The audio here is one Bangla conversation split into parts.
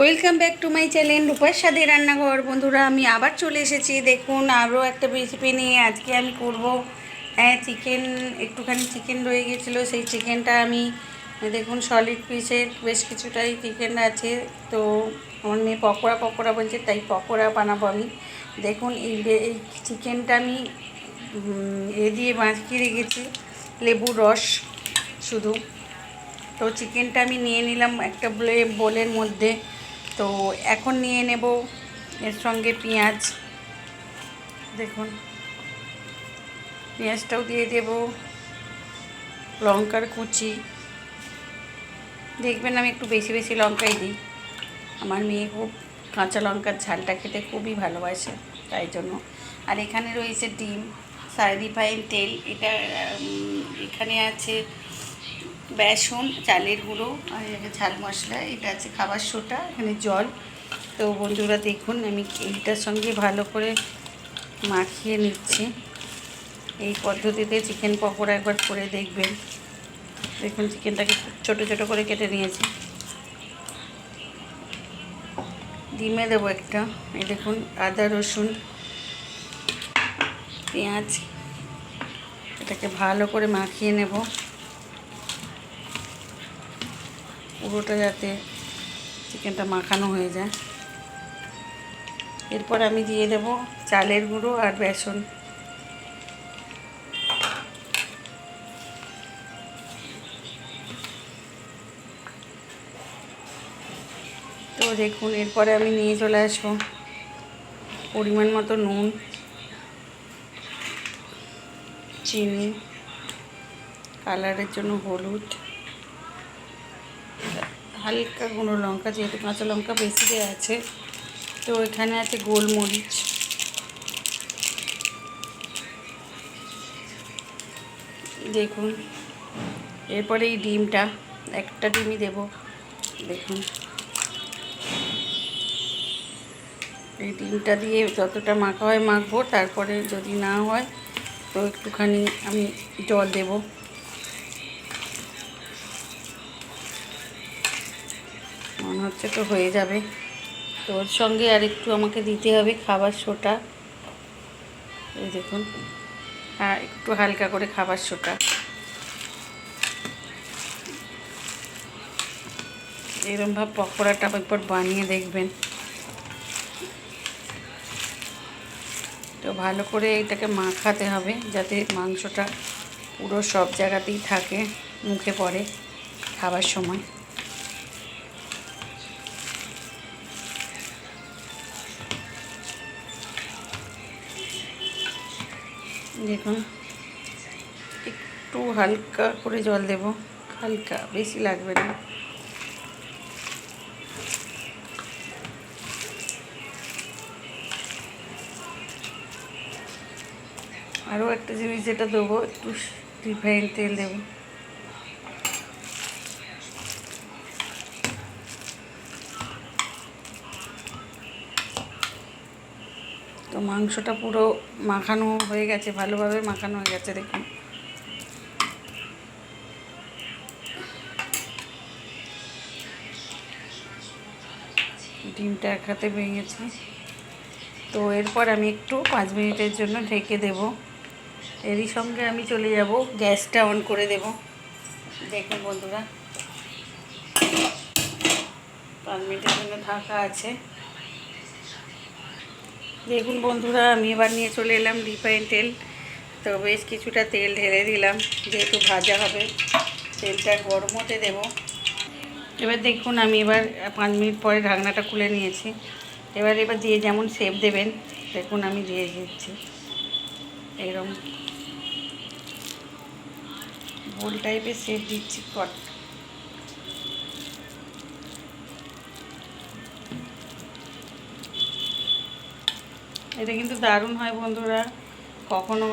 Welcome back to my channel রূপার স্বাদে রান্নাঘর। বন্ধুরা, আমি আবার চলে এসেছি। দেখুন, আরও একটা রেসিপি নিয়ে আজকে আমি করব। হ্যাঁ চিকেন একটুখানি চিকেন রয়ে গেছিল। সেই চিকেনটা আমি, দেখুন সলিড পিসের বেশ কিছুটাই চিকেন আছে। তো আমার মেয়ে পকোড়া পকোড়া বলছে, তাই পকোড়া বানাবো আমি। দেখুন, এই এই চিকেনটা আমি এ দিয়ে মাখিয়ে রেখেছি, লেবুর রস শুধু। তো চিকেনটা আমি নিয়ে নিলাম একটা বোলে বোলের মধ্যে। তো এখন নিয়ে নেব এর সঙ্গে পেঁয়াজ। দেখুন, পেঁয়াজটাও দিয়ে দেব, লঙ্কার কুচি। দেখবেন আমি একটু বেশি বেশি লঙ্কাই দিই। আমার মেয়ে খুব কাঁচা লঙ্কার ঝালটা খেতে খুবই ভালোবাসে, তাই জন্য। আর এখানে রয়েছে ডিম রিফাইন তেল। এটা এখানে আছে বেসন, চালের গুঁড়ো, আর এখানে ঝাল মশলা, এটা আছে খাবার সোটা, এখানে জল। তো বন্ধুরা দেখুন, আমি এইটার সঙ্গে ভালো করে মাখিয়ে নিচ্ছি। এই পদ্ধতিতে চিকেন পকোড়া একবার করে দেখবেন। দেখুন, চিকেনটাকে ছোট ছোট করে কেটে নিয়েছি। ডিমে দেবো একটা। এই দেখুন, আদা, রসুন, পেঁয়াজ, এটাকে ভালো করে মাখিয়ে নেব। পুরোটা যাতে চিকেনটা মাখানো হয়ে যায়। এরপর আমি দিয়ে দেব চালের গুঁড়ো আর বেসন। তো দেখুন, এরপরে আমি নিয়ে চলে আসব পরিমাণ মতো নুন, চিনি, কালারের জন্য হলুদ। হালকা গুঁড়ো লঙ্কা, যেহেতু কাঁচা লঙ্কা বেশি দেওয়া আছে। তো এখানে আছে গোলমরিচ। দেখুন, এরপরে এই ডিমটা, একটা ডিমই দেব। দেখুন। এই ডিমটা দিয়ে যতটা মাখা হয় মাখবো, তারপরে যদি না হয়, তো একটুখানি আমি জল দেব। মনে হচ্ছে তো হয়ে যাবে। তো ওর সঙ্গে আর একটু আমাকে দিতে হবে খাবার সোটা। এই দেখুন। হ্যাঁ একটু হালকা করে খাবার সোটা। এরমভাবে পকোড়াটা একবার বানিয়ে দেখবেন। তো ভালো করে এটাকে মাখাতে হবে যাতে মাংসটা পুরো সব জায়গাতেই থাকে, মুখে পড়ে খাবার সময়। দেখুন। একটু হালকা করে জল দেব। হালকা, বেশি লাগবে না। আরও একটা জিনিস যেটা দেবো, একটু রিফাইন তেল দেবো। মাংসটা পুরো মাখানো হয়ে গেছে, ভালোভাবে মাখানো হয়ে গেছে, দেখুন। ডিমটা এক হাতে ভেঙেছি। তো এরপর আমি একটু পাঁচ মিনিটের জন্য ঢেকে দেব। এরই সঙ্গে আমি চলে যাব, গ্যাসটা অন করে দেব। দেখুন বন্ধুরা, পাঁচ মিনিটের জন্য ঢাকা আছে। দেখুন বন্ধুরা, আমি এবার নিয়ে চলে এলাম রিফাইন তেল তো বেশ কিছুটা তেল ঢেলে দিলাম, যেহেতু ভাজা হবে। তেলটা গরম হতে দেবো। এবার দেখুন, আমি এবার পাঁচ মিনিট পরে ঢাকনাটা খুলে নিয়েছি। এবার এবার দিয়ে যেমন শেপ দেবেন, দেখুন আমি দিয়ে দিচ্ছি। এরকম গোল টাইপের শেপ দিচ্ছি কট এটা কিন্তু দারুণ হয় বন্ধুরা। কখনো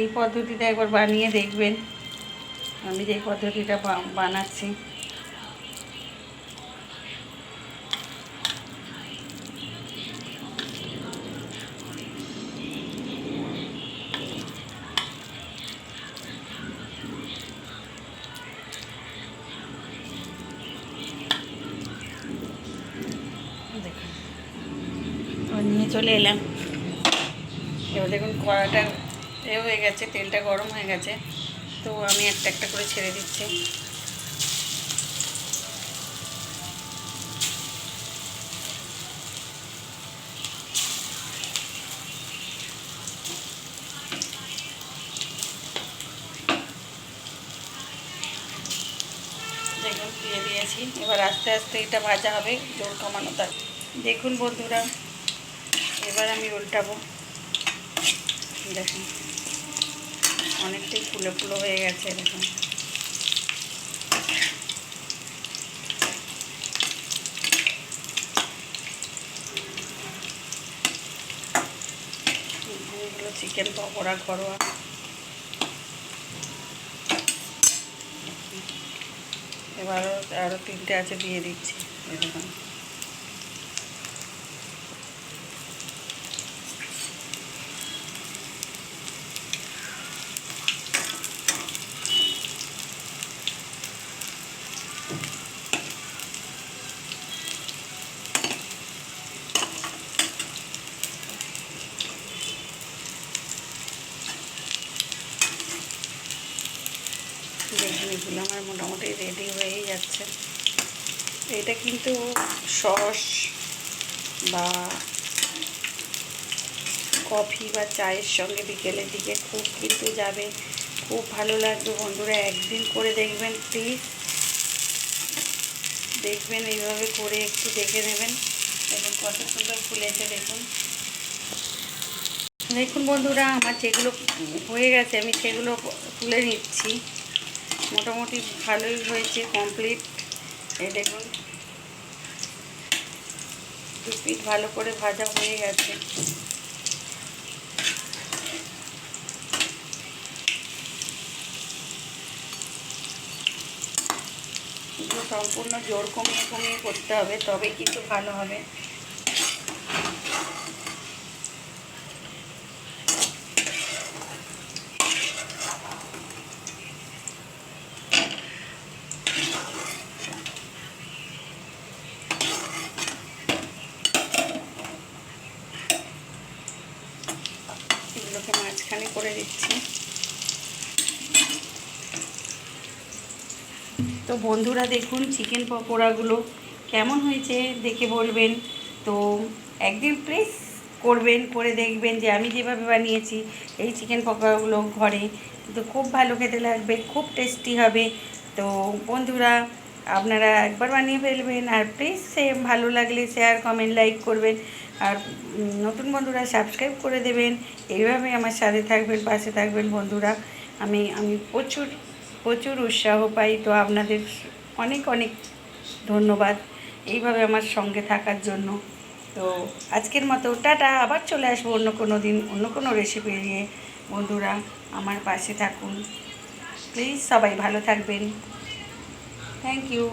এই পদ্ধতিতে একবার বানিয়ে দেখবেন। আমি যে পদ্ধতিটা বানাচ্ছি। নিয়ে চলে এলাম। এবার দেখুন কড়াটা এ হয়ে গেছে, তেলটা গরম হয়ে গেছে। তো আমি একটা একটা করে ছেড়ে দিচ্ছি। দেখুন, দিয়ে দিয়েছি। এবার আস্তে আস্তে এটা ভাজা হবে জোর কমানো তার দেখুন বন্ধুরা, এবার আমি উল্টাবো। দেখুন। অনেকটাই ফুলে ফুলো হয়ে গেছে দেখুন। চিকেন পকোড়া ঘরোয়া। এবার আরও তিনটে আছে দিয়ে দিচ্ছি, এই দেখুন এগুলো আমার মোটামুটি রেডি হয়েই যাচ্ছে। এটা কিন্তু সস বা কফি বা চায়ের সঙ্গে বিকেলের দিকে খুব কিন্তু যাবে। খুব ভালো লাগবে বন্ধুরা, একদিন করে দেখবেন প্লিজ দেখবেন, এইভাবে করে একটু দেখে নেবেন। এবং কত সুন্দর ফুলেছে, দেখুন। দেখুন বন্ধুরা, আমার যেগুলো হয়ে গেছে, আমি সেগুলো তুলে নিচ্ছি। মোটামুটি ভালোই হয়েছে কমপ্লিট এই দেখুন। দু পিঠ ভালো করে ভাজা হয়ে গেছে। সম্পূর্ণ জোর কমিয়ে কমিয়ে করতে হবে, তবেই কিন্তু ভালো হবে এগুলোকে মাঝখানে করে দিচ্ছি তো বন্ধুরা দেখুন চিকেন পকোড়াগুলো কেমন হয়েছে দেখে বলবেন। তো একদিন প্লিজ করবেন, করে দেখবেন যে আমি যেভাবে বানিয়েছি এই চিকেন পকোড়াগুলো ঘরে। তো খুব ভালো খেতে লাগবে, খুব টেস্টি হবে। তো বন্ধুরা আপনারা একবার বানিয়ে ফেলবেন আর প্লিজ সে ভালো লাগলে শেয়ার কমেন্ট লাইক করবেন। আর নতুন বন্ধুরা সাবস্ক্রাইব করে দেবেন। এইভাবে আমার সাথে থাকবেন, পাশে থাকবেন বন্ধুরা। আমি আমি প্রচুর প্রচুর উৎসাহ পাই। তো আপনাদের অনেক অনেক ধন্যবাদ এইভাবে আমার সঙ্গে থাকার জন্য। তো আজকের মতো টাটা, আবার চলে আসব অন্য কোনো দিন, অন্য কোনো রেসিপি নিয়ে। বন্ধুরা, আমার পাশে থাকুন। প্লিজ সবাই ভালো থাকবেন। Thank you